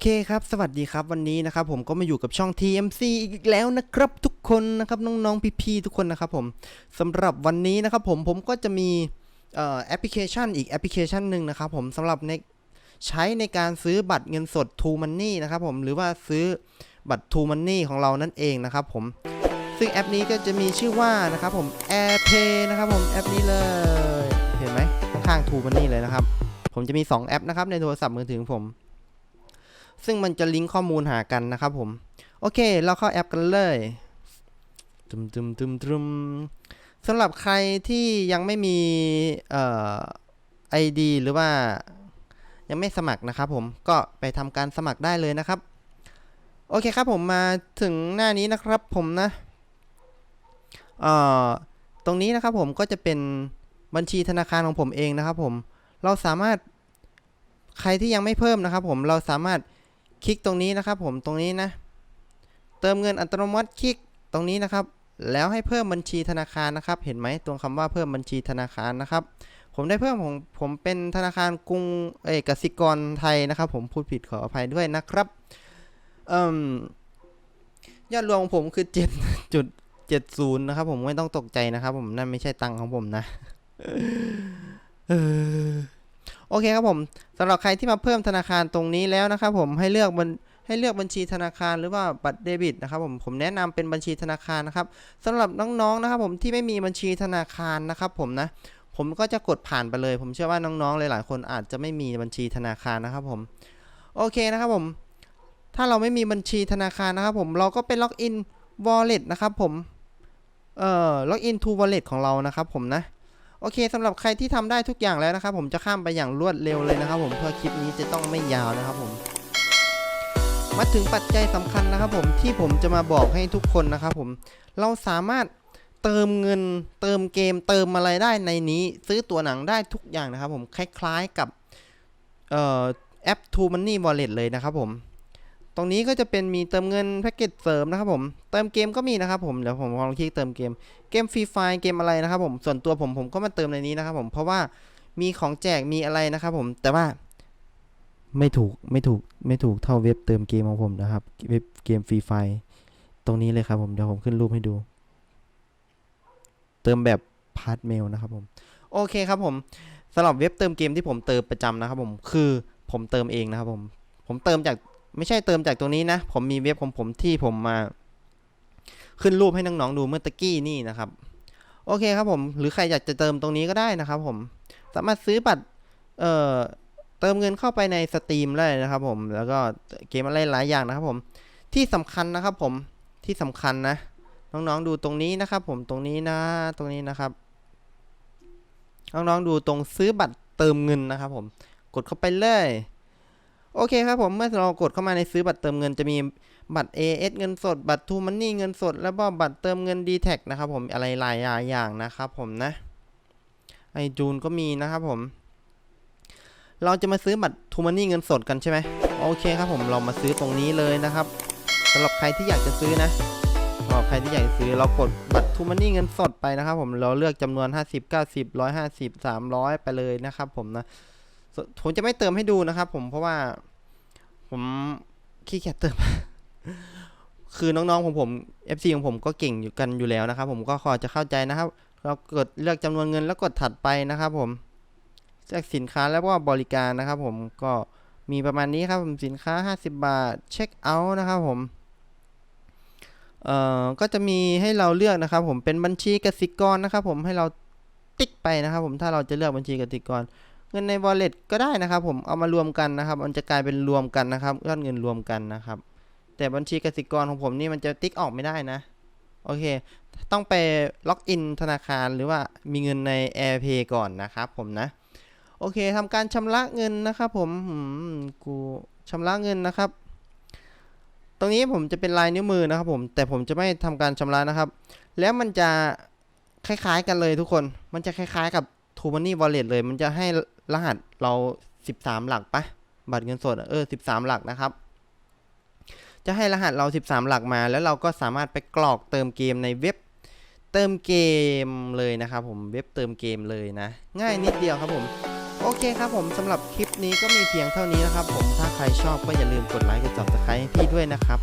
เคครับ สวัสดีครับวันนี้นะครับผมก็มาอยู่กับช่อง TMC อีกแล้วนะครับทุกคนนะครับน้องๆพี่ๆทุกคนนะครับผมสำหรับวันนี้นะครับผมผมก็จะมีแอปพลิเคชันอีกแอปพลิเคชันหนึ่งนะครับผมสำหรับในใช้ในการซื้อบัตรเงินสด True Money นะครับผมหรือว่าซื้อบัตร True Money ของเรานั่นเองนะครับผมซึ่งแอปนี้ก็จะมีชื่อว่านะครับผม AirPay นะครับผมแอปนี้เลยเห็นไหมข้างๆ True Money เลยนะครับผมจะมี 2 แอปนะครับในโทรศัพท์มือถือผม ซึ่งมันจะลิงก์ข้อมูลหากันนะครับผม โอเค เราเข้าแอปกันเลยตึมตึมตึมตึมสำหรับใครที่ยังไม่มีเอ่อ ID หรือว่ายังไม่สมัครนะครับผมก็ไปทำการสมัครได้เลยนะครับ โอเคครับผมมาถึงหน้านี้นะครับผมนะเอ่อตรงนี้นะครับผมก็จะเป็นบัญชีธนาคารของผมเองนะครับผม เราสามารถใครที่ยังไม่เพิ่มนะครับผมเราสามารถ คลิกตรงนี้นะครับผมตรงนี้นะ เติมเงินอัตโนมัติคลิกตรงนี้นะครับ แล้วให้เพิ่มบัญชีธนาคารนะครับ เห็นไหมตรงคำว่าเพิ่มบัญชีธนาคารนะครับ ผมได้เพิ่มผมผมเป็นธนาคารกรุงเอกสิกรไทยนะครับ ผมพูดผิดขออภัยด้วยนะครับอยอดรวมของผมคือ7จุด70นะครับ ผมไม่ต้องตกใจนะครับ ผมนั่นไม่ใช่ตังค์ของผมนะเออ โอเคครับผมสำหรับใครที่มาเพิ่มธนาคารตรงนี้แล้วนะครับผมให้เลือกบัญให้เลือกบัญชีธนาคารหรือว่าบัตรเดบิตนะครับผมผมแนะนำเป็นบัญชีธนาคารนะครับสำหรับน้องๆนะครับผมที่ไม่มีบัญชีธนาคารนะครับผมนะผมก็จะกดผ่านไปเลย ผมเชื่อว่าน้องๆหลายๆคนอาจจะไม่มีบัญชีธนาคารนะครับผมโอเคนะครับผมถ้าเราไม่มีบัญชีธนาคารนะครับผมเราก็ไปล็อกอิน wallet นะครับผมเอ่อล็อกอิน to wallet ของเรานะครับผมนะ โอเคสำหรับใครที่ทำได้ทุกอย่างแล้วนะครับผมจะข้ามไปอย่างรวดเร็วเลยนะครับ ผมเพื่อคลิปนี้จะต้องไม่ยาวนะครับผมมาถึงปัจจัยสำคัญนะครับผมที่ผมจะมาบอกให้ทุกคนนะครับผมเราสามารถเติมเงินเติมเกมเติมอะไรได้ในนี้ ซื้อตัวหนังได้ทุกอย่างนะครับผมคล้ายๆกับแอป True Money Wallet เลยนะครับผม ตรงนี้ก็จะเป็นมีเติมเงินแพ็กเกจเสริมนะครับผม เติมเกมก็มีนะครับผม เดี๋ยวผมลองคลิกเติมเกม เกมฟรีไฟเกมอะไรนะครับผม ส่วนตัวผมผมก็มาเติมในนี้นะครับผม เพราะว่ามีของแจกมีอะไรนะครับผม แต่ว่าไม่ถูกไม่ถูกไม่ถูกเท่าเว็บเติมเกมของผมนะครับ เว็บเกมฟรีไฟตรงนี้เลยครับผม เดี๋ยวผมขึ้นรูปให้ดู เติมแบบพาร์ทเมลนะครับผม โอเคครับผมสำหรับเว็บเติมเกมที่ผมเติมประจำนะครับผม คือผมเติมเองนะครับผม ผมเติมจาก ไม่ใช่เติมจากตรงนี้นะ ผมมีเว็บของผมที่ผมมา ขึ้นรูปให้น้องๆดูเมื่อตะกี้นี่นะครับ โอเคครับผม หรือใครอยากจะเติมตรงนี้ก็ได้นะครับผม สามารถซื้อบัตร เอ่อ เติมเงินเข้าไปในสตรีมได้นะครับผม แล้วก็เกมอะไรหลายอย่างนะครับผม ที่สำคัญนะครับผม ที่สำคัญนะ น้องๆดูตรงนี้นะครับ ผม ตรงนี้นะ ตรงนี้นะครับ น้องๆดูตรงซื้อบัตรเติมเงินนะครับผม กดเข้าไปเลย โอเคครับผมเมื่อเรากดเข้ามาในซื้อบัตรเติมเงินจะมีบัตร AS เงินสด บัตรทูมันนี่เงินสด แล้วก็บัตรเติมเงิน d t แทนะครับผมอะไรหลายอย่างนะครับผมนะไอจูนก็มีนะครับผม เราจะมาซื้อบัตรทูมันนี่เงินสดกันใช่ไหมโอเคครับผมเรามาซื้อตรงนี้เลยนะครับสำหรับใครที่อยากจะซื้อนะสำหรับใครที่อยากจะซื้อเรากดบัตรทูมันนี่เงินสดไปนะครับผมเราเลือกจำนวน 50 90 150 300 ไปเลยนะครับผมนะ ผมจะไม่เติมให้ดูนะครับ ผมเพราะว่า ผมขี้เกียจเติม คือน้องๆของผม FC ของผมก็เก่งอยู่กันอยู่แล้วนะครับ ผมก็พอจะเข้าใจนะครับ เรากดเลือกจำนวนเงินแล้วกดถัดไปนะครับ ผมเลือกสินค้าแล้วก็บริการนะครับ ผมก็มีประมาณนี้ครับผมสินค้า 50 บาทเช็คเอาท์นะครับผมเอ่อก็จะมีให้เราเลือกนะครับ ผมเป็นบัญชีกสิกรนะครับ ผมให้เราติ๊กไปนะครับ ผมถ้าเราจะเลือกบัญชีกสิกร เงินใน wallet ก็ได้นะครับ ผมเอามารวมกันนะครับ มันจะกลายเป็นรวมกันนะครับยอดเงินรวมกันนะครับ แต่บัญชีกสิกรของผมนี่มันจะติ๊กออกไม่ได้นะโอเค ต้องไปล็อกอินธนาคารหรือว่ามีเงินใน AirPay ก่อนนะครับผมนะ โอเคทำการชำระเงินนะครับผมหืมกูชำระเงินนะครับ ตรงนี้ผมจะเป็นลายนิ้วมือนะครับผม แต่ผมจะไม่ทำการชำระนะครับ แล้วมันจะคล้ายๆกันเลยทุกคน มันจะคล้ายๆกับ t ูมันนี่ Wallet เลย มันจะให้ รหัสเรา 13 หลักปะบัตรเงินสดอะเออ 13 หลักนะครับ จะให้รหัสเรา 13 หลักมา แล้วเราก็สามารถไปกรอกเติมเกมในเว็บเติมเกมเลยนะครับผมเว็บเติมเกมเลยนะ ง่ายนิดเดียวครับผมโอเคครับผมสำหรับคลิปนี้ก็มีเพียงเท่านี้นะครับผมถ้าใครชอบก็อย่าลืมกดไลค์กด subscribe ให้พี่ด้วยนะครับ